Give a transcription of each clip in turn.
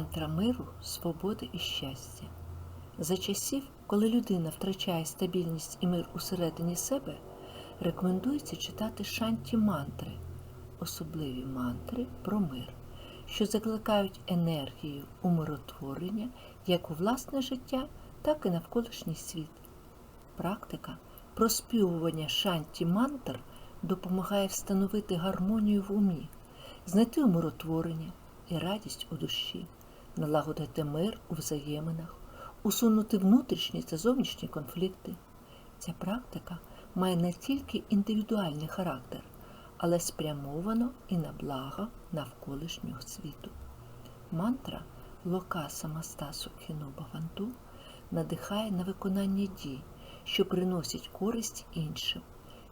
Мантра миру, свободи і щастя. За часів, коли людина втрачає стабільність і мир усередині себе, рекомендується читати шанті мантри, особливі мантри про мир, що закликають енергію умиротворення як у власне життя, так і навколишній світ. Практика проспівування шанті мантр допомагає встановити гармонію в умі, знайти умиротворення і радість у душі, налагодити мир у взаєминах, усунути внутрішні та зовнішні конфлікти. Ця практика має не тільки індивідуальний характер, але спрямовано і на благо навколишнього світу. Мантра Лока Самаста Сукхіно Баванту надихає на виконання дій, що приносять користь іншим,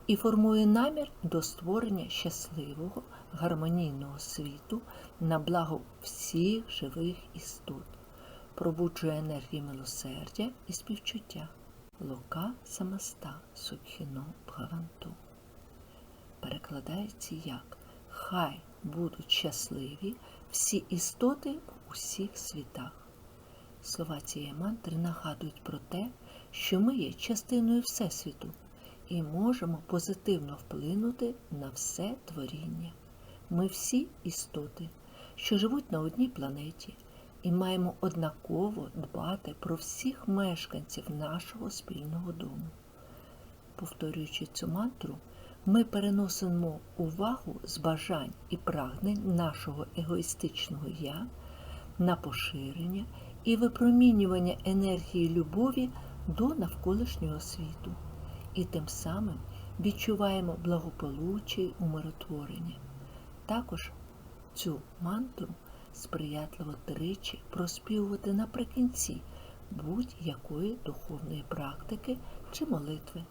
і формує намір до створення щасливого, гармонійного світу на благо всіх живих істот, пробуджує енергії милосердя і співчуття. Лука Самаста Сукхіно Бхаванту. Перекладається як Хай будуть щасливі всі істоти в усіх світах. Слова цієї мантри нагадують про те, що ми є частиною Всесвіту і можемо позитивно вплинути на все творіння. Ми всі істоти, що живуть на одній планеті, і маємо однаково дбати про всіх мешканців нашого спільного дому. Повторюючи цю мантру, ми переносимо увагу з бажань і прагнень нашого егоїстичного я на поширення і випромінювання енергії любові до навколишнього світу, і тим самим відчуваємо благополуччя й умиротворення. Також цю мантру сприятливо тричі проспівувати наприкінці будь-якої духовної практики чи молитви.